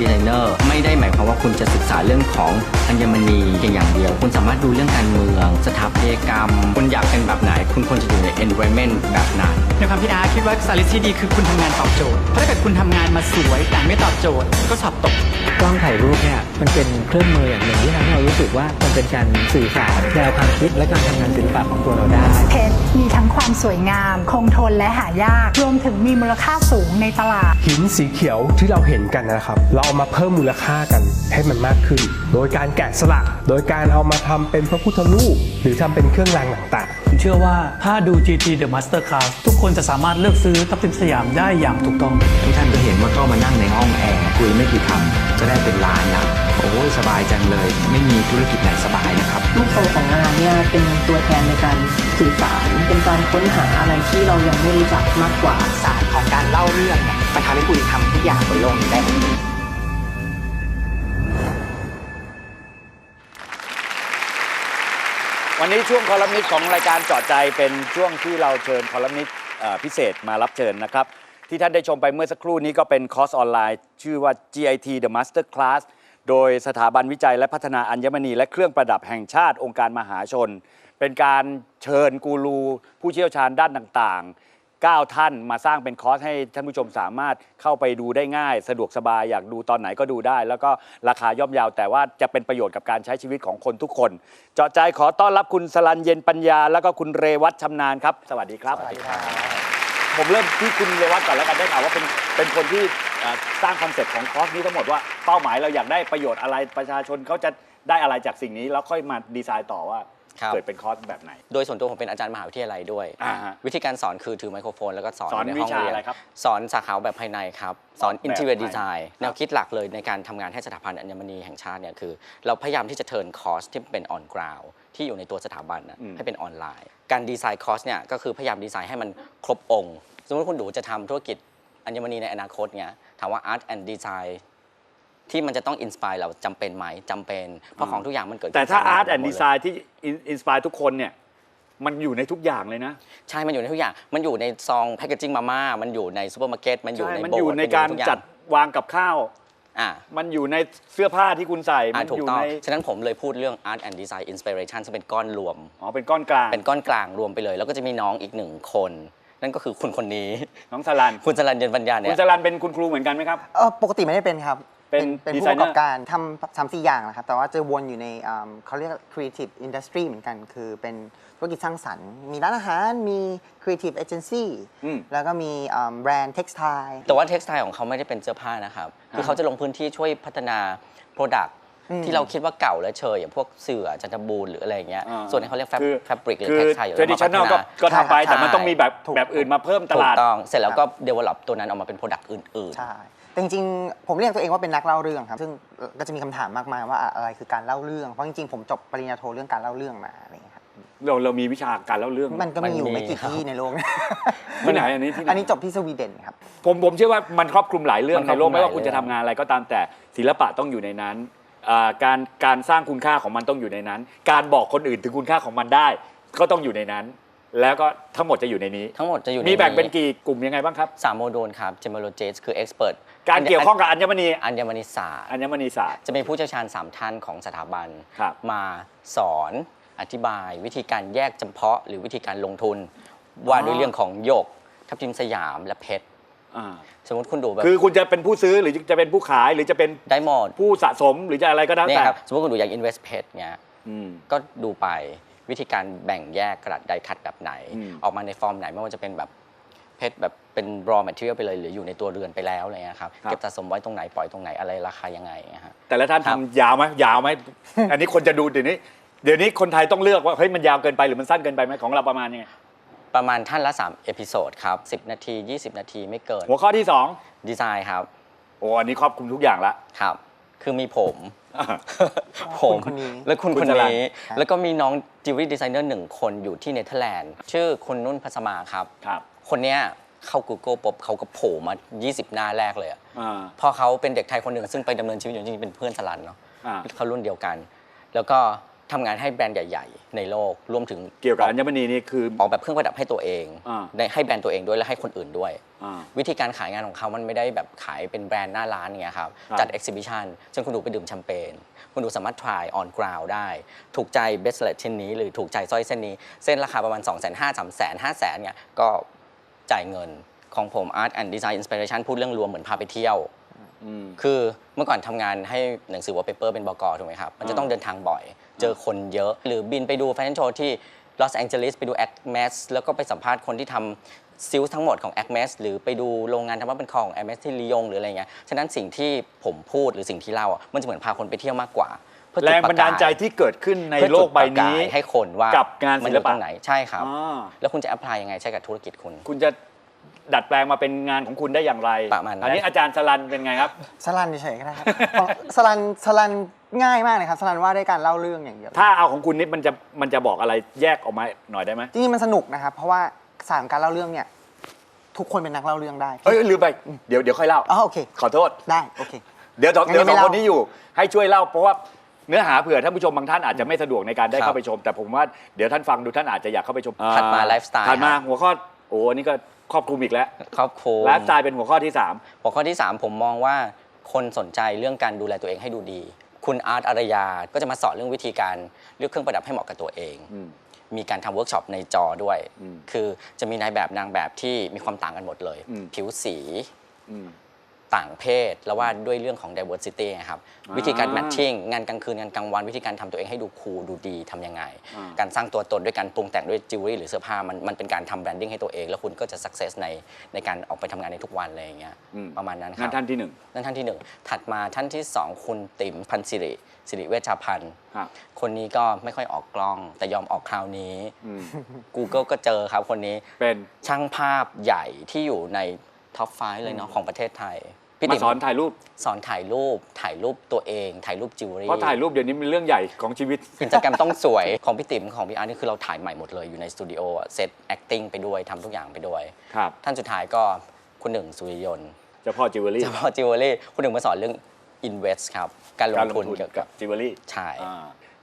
ดีไซเนอร์ไม่ได้หมายความว่าคุณจะศึกษาเรื่องของอัญมณีเพียงอย่างเดียว คุณสามารถดูเรื่องการเมือง สถาปัตยกรรม คุณอยากเป็นแบบไหน คุณควรจะอยู่ใน environment แบบนั้น ในความคิดอาร์ตคิดว่าสไตลิสต์ที่ดีคือคุณทำงานตอบโจทย์เพราะถ้าเกิดคุณทำงานมาสวยแต่ไม่ตอบโจทย์ก็สอบตก กล้องถ่ายรูปเนี่ยมันเป็นเครื่องมืออย่างหนึ่งที่ทำให้เรารู้สึกว่ามันเป็นการสื่อสารแนวความคิดและการทำงานศิลปะของตัวเราได้ เพชรมีทั้งความสวยงาม คงทนและหายาก รวมถึงมีมูลค่าสูงในตลาด หินสีเขียวที่เราเห็นกันนะครับ เราเอามาเพิ่มมูลค่ากันให้มันมากขึ้น โดยการแกะสลัก โดยการเอามาทำเป็นพระพุทธรูป หรือทำเป็นเครื่องรางต่างผมเชื่อว่าถ้าดู GT The Master Class ทุกคนจะสามารถเลือกซื้อทับทิมสยามได้อย่างถูกต้อง ทุกท่านก็เห็นว่าเข้ามานั่งในห้องแอร์คุยไม่กี่คำ ก็ได้เป็นล้านแล้วโอ้ยสบายจังเลย ไม่มีธุรกิจไหนสบายนะครับ ลูกโตของงานเนี่ยเป็นตัวแทนในการสื่อสารเป็นการค้นหาอะไรที่เรายังไม่รู้จักมากกว่าศาสตร์ของการเล่าเรื่องเนี่ยมันทำให้คุณทำทุกอย่างบนโลกนี้ได้หมดวันนี้ช่วงคอลัมนิสต์ของรายการเจาะใจเป็นช่วงที่เราเชิญคอลัมนิสต์เอ่อพิเศษมารับเชิญนะครับ ที่ท่านได้ชมไปเมื่อสักครู่นี้ก็เป็นคอร์สออนไลน์ ชื่อว่า GIT The Master Class โดยสถาบันวิจัยและพัฒนาอัญมณี และเครื่องประดับแห่งชาติองค์การมหาชน เป็นการเชิญกูรูผู้เชี่ยวชาญด้านต่างๆ 9 ท่านมาสร้างเป็นคอร์สให้ท่านผู้ชมสามารถเข้าไปดูได้ง่าย สะดวกสบายอยากดูตอนไหนก็ดูได้ แล้วก็ราคาย่อมเยาว แต่ว่าจะเป็นประโยชน์กับการใช้ชีวิตของคนทุกคน เจาะใจขอต้อนรับคุณสลันเย็นปัญญา แล้วก็คุณเรวัตชำนาญครับ สวัสดีครับ ผมเริ่มที่คุณเรวัตก่อนแล้วกันได้ข่าวว่าเป็นเป็นคนที่เอ่อสร้างคอนเซ็ปต์ของคอร์สนี้ทั้งหมดว่าเป้าหมายเราอยากได้ประโยชน์อะไรประชาชนเขาจะได้อะไรจากสิ่งนี้แล้วค่อยมาดีไซน์ต่อว่าครับ เกิดเป็นคอร์สแบบไหน โดยส่วนตัวผมเป็นอาจารย์มหาวิทยาลัยด้วย อ่าฮะวิธีการสอนคือถือไมโครโฟนแล้วก็สอนสอนในวิห้องชาเรียนอะไรครับสอนสาขาแบบภายในครับ สอน แบบ interior ภายใน design แนวคิดหลักเลยในการทำงานให้สถาบันอัญมณีแห่งชาติเนี่ยคือ เราพยายามที่จะเทิร์นคอร์สที่เป็น on ground ที่อยู่ในตัวสถาบันนะอืม ให้เป็นออนไลน์ การดีไซน์คอร์สเนี่ยก็คือพยายามดีไซน์ให้มันครบองค์ สมมติคุณดูจะทำธุรกิจอัญมณีในอนาคตเนี่ยถามว่า art and design ที่มันจะต้องอินสปายเราจำเป็นไหมจำเป็น เพราะของทุกอย่างมันเกิดแต่ถ้าขึ้นอาร์ตจกแอนด์หมดีเลยไซน์ที่อินสปายทุกคนเนี่ยมันอยู่ในทุกอย่างเลยนะ ใช่ มันอยู่ในทุกอย่าง มันอยู่ในซองแพคเกจิ้งมาม่า มันอยู่ในซูเปอร์มาร์เก็ต มันอยู่ใช่ในมันโบสถ์อยู่ในมัการทุอย่งจัดวางกับข้าว อ่า มันอยู่ในเสื้อผ้าที่คุณใส่อ่ามันถูอกยู่ต้องใน ฉะนั้นผมเลยพูดเรื่อง Art and Design Inspiration ซึ่งเป็นก้อนรวม อ๋อ เป็นก้อนกลาง เป็นก้อนกลางรวมไปเลย แล้วก็จะมีน้องอีกหนึ่งคน นั่นก็คือคุณคนนี้ น้องสลัน คุณจรัญเย็นปัญญาเนี่คุยณสลันเป็นคุณครูเหมือนกันไหมครับ เออปกติไม่ได้เป็นครับ เป็นเป็นดีผู้ไซปเนอร์ระกอบการทำสามสี่อย่างนะครับ แต่ว่าจะวนอยู่ในอ่าเขาเรียก creative industry เหมือนกัน คือเป็นธุรกิจสร้างสรรค์ มีร้านอาหาร มี creative agency อืม แล้วก็มีอ่าแบรนด์ textile แต่ว่าเท็กซ์ไทของเขาไม่ได้เป็นเสื้อผ้านะครับ คือเขาจะลงพื้นที่ช่วยพัฒนา Product อืม ที่เราคิดว่าเก่าและเชยอย่างพวกเสื่อจันทบูรณ์หรืออะไรอย่างเงี้ยอ่าส่วนที่เขาเรียกแฟบคือแฟบริกหรือคือเท็กซ์ไทอยู่ทรแล้วดิมาชัพันฒแนลนาก็ก็ทำไปใช่ครับแต่มันต้องมีแบบถูกแบบอื่นมาเพิ่มตถูลากดต้องเสร็จแล้วก็ develop ตัวนั้นออกมาเป็น Product อื่นๆใช่แต่จริงๆ ผมเรียกตัวเองว่าเป็นนักเล่าเรื่องครับ ซึ่งก็จะมีคำถามมากมายว่าอะไรคือการเล่าเรื่อง เพราะจริงๆ ผมจบปริญญาโทเรื่องการเล่าเรื่องมาอะไรอย่างเงี้ยครับ เราเรามีวิชาการเล่าเรื่อง มันก็มีอยู่มันมีไม่กี่ครับที่ในโลกที่ไหนอันนี้ที่ไหนอันนี้จบที่สวีเดนครับ ผมผมเชื่อว่ามันครอบคลุมหลายเรื่องมันครในอบคโลลุกมไม่ว่าหลายคุณจะเรื่ทำองงานอะไรก็ตามแต่ศิลปะต้องอยู่ในนั้น อ่าการการสร้างคุณค่าของมันต้องอยู่ในนั้น การบอกคนอื่นถึงคุณค่าของมันได้ ก็ต้องอยู่ในนั้น แล้วก็ทั้งหมดจะอยู่ในนี้ ทั้งหมดจะอยู่ในมีแบ่งเป็นนี้กี่กลุ่มยังไงบ้างครับ สามโมดูลครับ gemologist คือ expert การเกี่ยวข้องกับอัญมณีอัญมณีศาสตร์อัญมณีศาสตร์ จะมีผู้เชี่ยวชาญ 3 ท่านของสถาบัน ครับ มาสอนอธิบายวิธีการแยกจำเพาะ หรือวิธีการลงทุน ว่าด้วยเรื่องของหยก ทับทิมสยามและเพชรอ่า สมมติคุณดูแบบคือคุณจะเป็นผู้ซื้อหรือจะเป็นผู้ขายหรือจะเป็นได้หมดผู้สะสมหรือจะอะไรก็แล้วเนี่ยแต่ครับสมมติคุณดูอย่าง invest เพชรเงี้ยอืม ก็ดูไปวิธีการแบ่งแยกกระดาษไดคัดแบบไหน อืม ออกมาในฟอร์มไหนไม่ว่าจะเป็นแบบเพชรแบบเป็น raw material ไปเลยหรืออยู่ในตัวเรือนไปแล้วอะไรเงี้ยครับเก็บสะสมไว้ตรงไหนปล่อยตรงไหนอะไรราคายังไงเงี้ยฮะ แต่ละท่านครับ ทำยาวไหมยาวไหม อันนี้คนจะดูเดี๋ยวนี้ เดี๋ยวนี้คนไทยต้องเลือกว่าเฮ้ยมันยาวเกินไปหรือมันสั้นเกินไปไหมของเราประมาณยังไง ประมาณท่านละ3เอพิโซดครับ10 นาที 20 นาทีไม่เกินหัวข้อที่สองดีไซน์ครับโอ้อันนี้ครอบคลุมทุกอย่างละครับ คือมีผมผคุมณคนนี้และคุณคุคณนจรัญนี้ครับแล้วก็มีน้องจิวเวลรี่ดีไซเนอร์หนึ่งคนอยู่ที่เนเธอร์แลนด์ ชื่อคุณนุ่นพัสมาครับครับ คนเนี้ยเข้า Google ปุ๊บเขาก็โผล่มา 20 หน้าแรกเลยอะอ่า พอเขาเป็นเด็กไทยคนหนึ่งซึ่งไปดำเนินชีวิตอยู่จริงๆเป็นเพื่อนสลันเนาะอ่า เขารุ่นเดียวกัน แล้วก็ ทำงานให้แบรนด์ใหญ่ ๆ ในโลกรวมถึงเกี่ยวกับอัญมณีนี่คือ ออกแบบเครื่องประดับให้ตัวเองอ่า ในให้แบรนด์ตัวเองด้วยและให้คนอื่นด้วย อ่า วิธีการขายงานของเขามันไม่ได้แบบขายเป็นแบรนด์หน้าร้านเงี้ยครับ ครับจัด exhibition เช่นคุณดูไปดื่มแชมเปญ คุณดูสามารถ try on ground ได้ ถูกใจ bracelet ชิ้นนี้ หรือถูกใจสร้อยเส้นนี้ เส้นราคาประมาณ 2 5 0 0 0 0 3 0 0 0 0 5 0 0 0 0เนี่ยก็จ่ายเงินของผม art and design inspiration พูดเรื่องรวมเหมือนพาไปเที่ยว อืม คือเมื่อก่อนทำงานให้หนังสือวอลเปเปอร์เป็นบกถูกไหมครับ มันจะต้องเดินทางบ่อย เจอคนเยอะ หรือบินไปดูแฟชั่นโชว์ที่ลอสแองเจลิสไปดูแอคแมสแล้วก็ไปสัมภาษณ์คนที่ทำซิลทั้งหมดของแอคแมสหรือไปดูโรงงานทำว่าเป็นของแอคแมสที่ลียงหรืออะไรเงี้ยฉะนั้นสิ่งที่ผมพูดหรือสิ่งที่เล่าอะมันจะเหมือนพาคนไปเที่ยวมากกว่าเพื่อจุแรงปะบันดาลใจที่เกิดขึ้นในเพื่อโลจุกดใบประกานี้ยให้คนว่ากับงานมัศิอลยู่ตปะรงไหนใช่ครับ อ่าแล้วคุณจะแอพพลายยังไงใช้กับธุรกิจคุณ คุณจะ ดัดแปลงมาเป็นงานของคุณได้อย่างไรประมาณนั้น อันนี้อาจารย์สลันเป็นไงครับ สลันเฉยๆก็ได้ครับเพราะสลันสลันง่ายมากเลยครับสลันว่าด้วยการเล่าเรื่องอย่างเดียวถ้าเอาของคุณนิดมันจะมันจะบอกอะไรแยกออกมาหน่อยได้ไหมจริงๆมันสนุกนะครับ เพราะว่าสามการเล่าเรื่องเนี่ย ทุกคนเป็นนักเล่าเรื่องได้เอ้ยลืมไปเดี๋ยวเดี๋ยวค่อยเล่า อ๋อโอเค ขอโทษ ได้โอเค เดี๋ยวสองงั้นเดี๋ยวสองไม่เล่าคนนี้อยู่ให้ช่วยเล่าเพราะว่าเนื้อหาเผื่อท่านผู้ชมบางท่านอาจจะไม่สะดวกในการได้ครับเข้าไปชม แต่ผมว่าเดี๋ยวท่านฟังดูท่านอาจจะอยากเข้าไปชมถัดมาอ่ไลฟ์สไตล์ถัดมาครับหัวข้อโอ้อันนี่ก็ ครอบคลุมอีกแล้วครอบครัวไลฟ์สไตล์เป็นหัวข้อที่สามหัวข้อที่ 3 ผมมองว่าคนสนใจเรื่องการดูแลตัวเองให้ดูดี คุณอาร์ตอารยาก็จะมาสอนเรื่องวิธีการเลือกเครื่องประดับให้เหมาะกับตัวเองอืมมีการทำเวิร์กช็อปในจอด้วยอืมคือจะมีนายแบบนางแบบที่มีความต่างกันหมดเลยอืมผิวสีอืม ต่างเพศ แล้วว่าด้วยเรื่องของ diversity นะครับอ่าวิธีการ matching งานกลางคืน งานกลางวัน วิธีการทำตัวเองให้ดูคูลดูดีทำยังไงอ่าการสร้างตัวตนด้วยการปรุงแต่งด้วยจิวเวลรี่หรือเสื้อผ้า มันมันเป็นการทำแบรนดิ้งให้ตัวเอง แล้วคุณก็จะ success ในในการออกไปทำงานในทุกวันเลยอย่างเงี้ยอืม ประมาณนั้นคงารันบท่านที่หนึ่งนั่นท่านที่หนึ่งถัดมาท่านที่สองคุณติ๋มพันสิริสิริเวชชาพันธ์ครับคนนี้ก็ไม่ค่อยออกกล้อง แต่ยอมออกคราวนี้ อืม Google ก็เจอครับคนนี้ เป็นช่างภาพใหญ่ที่อยู่ใน ท็อปไฟเลยเนาะของประเทศไทยมาสอนถ่ายรูปสอนถ่ายรูปถ่ายรูปตัวเอง ถ่ายรูปจิวเวลรี่ เพราะถ่ายรูปเดี๋ยวนี้เป็นเรื่องใหญ่ของชีวิต อินสตาแกรมต้องสวย ของพี่ติ๋มของพี่อาร์ตนี่คือเราถ่ายใหม่หมดเลยอยู่ในสตูดิโออะเซต acting ไปด้วยทำทุกอย่างไปด้วย ครับท่านสุดท้ายก็คุณหนึ่งสุริยนต์เจ้าพ่อจิวเวลรี่เฉพาะจิวเวลรี่คุณหนึ่งมาสอนเรื่อง invest ครับการลงการลทุนงทุนเกี่ยวกักับบจิวเวลรี่ใช่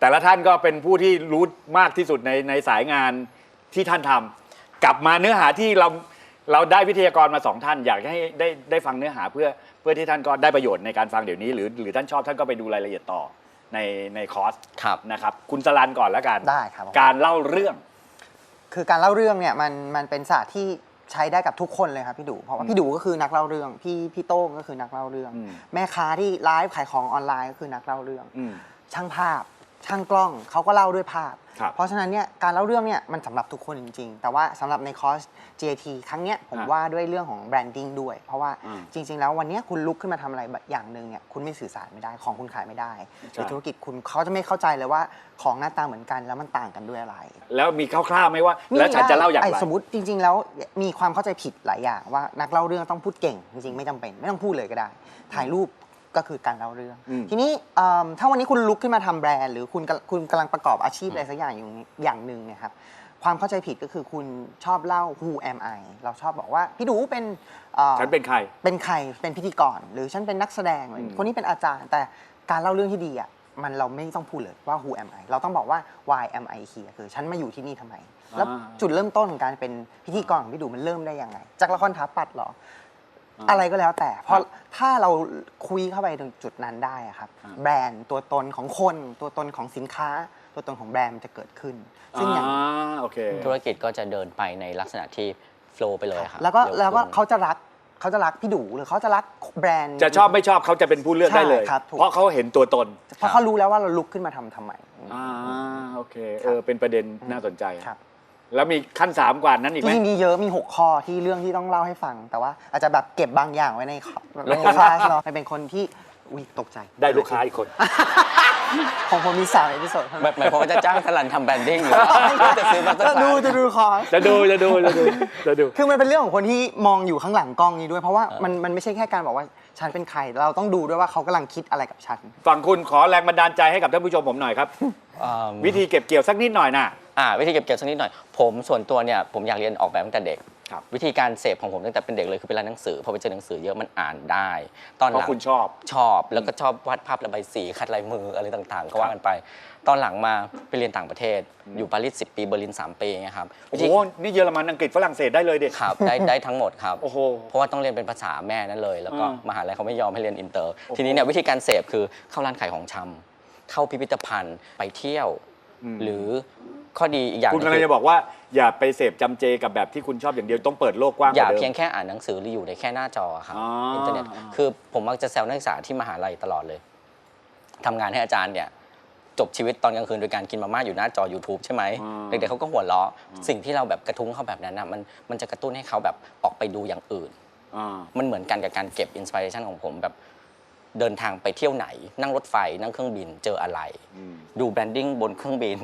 แต่ละท่านก็เป็นผู้ที่รู้มากที่สุดในในสายงานที่ท่านทำกลับมาเนื้อหาที่เรา เราได้วิทยากรมาสองท่าน อยากให้ได้ได้ฟังเนื้อหาเพื่อเพื่อที่ท่านก็ได้ประโยชน์ในการฟังเดี๋ยวนี้ หรือหรือท่านชอบท่านก็ไปดูรายละเอียดต่อในในคอร์สครับ นะครับคุณสลันก่อนแล้วกันได้ครับผม การเล่าเรื่อง คือการเล่าเรื่องเนี่ยมันมันเป็นศาสตร์ที่ใช้ได้กับทุกคนเลยครับพี่ดูเพราะว่าพี่ดูก็คือนักเล่าเรื่อง พี่พี่โต้งก็คือนักเล่าเรื่อง อืม แม่ค้าที่ไลฟ์ขายของออนไลน์ก็คือนักเล่าเรื่อง อืม ช่างภาพ ช่างกล้องเขาก็เล่าด้วยภาพ ครับ เพราะฉะนั้นเนี่ยการเล่าเรื่องเนี่ยมันสำหรับทุกคนจริง ๆ แต่ว่าสำหรับในคอร์ส GAT ครั้งเนี้ยผมฮะว่าด้วยเรื่องของแบรนดิ้งด้วย เพราะว่าอืมจริง ๆ แล้ววันเนี้ยคุณลุกขึ้นมาทำอะไรอย่างหนึ่งเนี่ยคุณไม่สื่อสารไม่ได้ของคุณขายไม่ได้หรือธุรกิจคุณเขาจะไม่เข้าใจเลยว่าของหน้าตาเหมือนกันแล้วมันต่างกันด้วยอะไร แล้วมีคร่าวๆไหมว่า แล้วฉันจะเล่าอย่างไรสมมติจริง ๆ แล้วมีความเข้าใจผิดหลายอย่างว่านักเล่าเรื่องต้องพูดเก่ง จริง ๆ ไม่จำเป็น ไม่ต้องพูดเลยก็ได้ ถ่ายรูป ก็คือการเล่าเรื่อง อืม ทีนี้เอิ่มถ้าวันนี้คุณลุกขึ้นมาทำแบรนด์ หรือคุณกำคุณกำลังประกอบอาชีพอะไรสักอย่างอยู่อย่างหนึ่งเนี่ยครับ ความเข้าใจผิดก็คือคุณชอบเล่า who am I เราชอบบอกว่าพี่ดูเป็นเอ่อ ฉันเป็นใคร เป็นใครเป็นพิธีกร หรือฉันเป็นนักแสดงอืมคนนี้เป็นอาจารย์ แต่การเล่าเรื่องที่ดีอะมันเราไม่ต้องพูดเลยว่า who am I เราต้องบอกว่า why am I here คือฉันมาอยู่ที่นี่ทำไม แล้วอ่าจุดเริ่มต้นของการเป็นพิธีกรของพี่ดูมันเริ่มได้ยังไง จากละครถาปัดเหรอ อ่าอะไรก็แล้วแต่ เพครัราะบถ้าเราคุยเข้าไปตรงจุดนั้นได้อะครับอ่าแบรนด์ตัวตนของคนตัวตนของสินค้า ตัวตนของแบรนด์มันจะเกิดขึ้น ซึ่งอย่างอ่าโอเคธุรกิจก็จะเดินไปในลักษณะที่โฟล์ไปเลยครับแล้วก็เร็แล้วก็ขึ้นเขาจะรักเขาจะรักพี่ดูหรือเขาจะรักแบรนด์จะชอบไม่ชอบเขาจะเป็นผู้เลือกได้เลยใช่ครับถูกเพราะเขาเห็นตัวตน เพราะเขารู้แล้วว่าเราลุกขึ้นมาทำทำไมอ่าโอเคเออเป็นประเด็นน่าสนใจครับ แล้วมีขั้นสามกว่านั้นอีกจไหมริงๆมีเยอะมี 6 ข้อที่เรื่องที่ต้องเล่าให้ฟัง แต่ว่าอาจจะแบบเก็บบางอย่างไว้ในคอในคลาสเนาะมันเป็นคนที่อุ้ยตกใจ ได้ลูกค้าอีกคน ของผมมีสามเอพิโซดหมายหมายความว่าจะจ้างสลันทำแบรนดิ้งหรือจะซื้อมาสจะดูจะดูคอร์ส จะดูจะดูจะดูจะดู คือมันเป็นเรื่องของคนที่มองอยู่ข้างหลังกล้องนี้ด้วย เพราะว่ามันมันไม่ใช่แค่การบอกว่าฉันเป็นใคร เราต้องดูด้วยว่าเขากำลังคิดอะไรกับฉัน ฝั่งคุณขอแรงบันดาลใจให้กับท่านผู้ชมผมหน่อยครับ อ่าวิธีเก็บเกี่ยวสักนิดหน่อยนะอ่าวิธีเก็บเกี่ยวสักนิดหน่อย ผมส่วนตัวเนี่ยผมอยากเรียนออกแบบตั้งแต่เด็ก ครับ วิธีการเสพของผมตั้งแต่เป็นเด็กเลยคือเป็นร้านหนังสือพอไปเจอหนังสือเยอะมันอ่านได้ ตอนเพหลัราะงคุณชอบ ชอบแล้วก็ชอบวาดภาพระบายสีคัดลายมืออะไรต่างๆ ก็ว่ากันไป ตอนหลังมาไปเรียนต่างประเทศ อยู่ปารีส10 ปีเบอร์ลิน 3 ปีเงี้ยครับโอ้โห นี่เยอรมันอังกฤษฝรั่งเศสได้เลยเด็ก ครับได้ได้ทั้งหมดครับ โอ้โห เพราะว่าต้องเรียนเป็นภาษาแม่นั่นเลย แล้วก็อ่ามหาลัยเขาไม่ยอมให้เรียนอินเตอร์โอ้โหทีนี้เนี่ยวิธีการเสพคือเข้าร้านขายของชำ เข้าพิพิธภัณฑ์ไปเที่ยว หรือข้อดีอีกอย่างคุณหกำนึ่ลังงจะบอกว่าอย่าไปเสพจำเจกับแบบที่คุณชอบอย่างเดียวต้องเปิดโลกกว้างกอย่าว่าเดิมเพียงแค่อ่านหนังสือหรืออยู่ในแค่หน้าจอครับอ๋ออิอินเทอร์เน็ตคือผมมักจะแซวนักศึกษาที่มหาลัยตลอดเลยทำงานให้อาจารย์เนี่ยจบชีวิตตอนกลางคืนโดยการกินมาม่าอยู่หน้าจอ YouTube ใช่ไหมอืมเด็กๆเขาก็หัวเราะสิ่งที่เราแบบกระทุ้งเขาแบบนั้นนะมันมันจะกระตุ้นให้เขาแบบออกไปดูอย่างอื่นอ่ามันเหมือนกันกับการเก็บอินสปิเรชันของผมแบบ เดินทางไปเที่ยวไหน นั่งรถไฟ นั่งเครื่องบินเจออะไรอืมดูแบรนดิ้งบนเครื่องบิน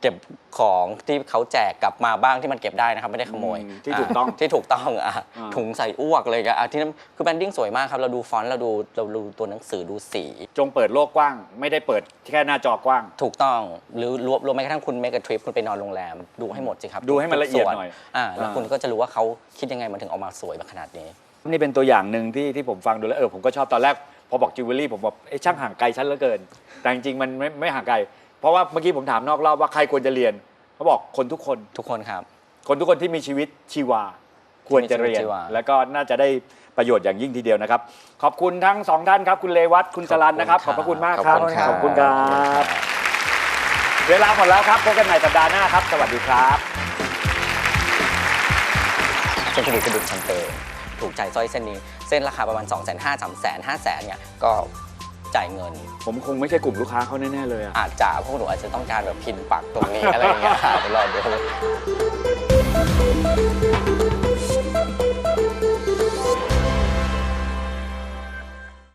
เก็บของที่เขาแจกกลับมาบ้างที่มันเก็บได้นะครับไม่ได้ขโมยอืมที่ถูกต้องาที่ถูกต้องอะอ่าถุงใส่อ้วกเลยอะที่นั่นคือแบรนดิ้งสวยมากครับ เราดูฟอนต์เราดูเราดูตัวหนังสือดูสี จงเปิดโลกกว้าง ไม่ได้เปิดแค่หน้าจอกว้าง ถูกต้อง หรือรวมรวมแม้กระทั่งคุณเมกะทริปคุณไปนอนโรงแรม ดูให้หมดสิครับดูให้มันละเอียดทุกส่วหน่อยอ่าแล้วอ่า คุณก็จะรู้ว่าเขาคิดยังไงมันถึงออกมาสวยมาขนาดนี้ นี่เป็นตัวอย่างหนึ่งที่ที่ผมฟังดูแล้วเออผมก็ชอบตอนแรก พอบอกจิวเวลรี่ผมบอกเอ้ช่างห่างไกลฉันเหลือเกิน แต่จริงๆมันไม่ไม่ห่างไกล เพราะว่าเมื่อกี้ผมถามนอกรอบว่าใครควรจะเรียนเขาบอกคนทุกคน ทุกคนครับ คนทุกคนที่มีชีวิตชีวา ควรจะเรียนที่มีชีวิตชีวา แล้วก็น่าจะได้ประโยชน์อย่างยิ่งทีเดียวนะครับ ขอบคุณทั้งสองท่านครับ คุณเลวัตคุณจรันนะครับ ขอบพระคุณมากครับ ขอบคุณครับ เวลาหมดแล้วครับพบกันใหม่สัปดาห์หน้าครับ สวัสดีครับเส้นกระดูกกระดูกชันเปย์ ถูกใจสร้อยเส้นนี้ เส้นราคาประมาณ 2 5 0 0 0 0 3 0 0 0 0 5 0 0 0 0เนี่ยก็จ่ายเงิน ผมคงไม่ใช่กลุ่มลูกค้าเขาแน่ๆเลยอะอาจจะพวกหนูอาจจะต้องการแบบพินปักตรงนี้อะไรอย่างเงี้ยค่ะเดี๋ยวรอดู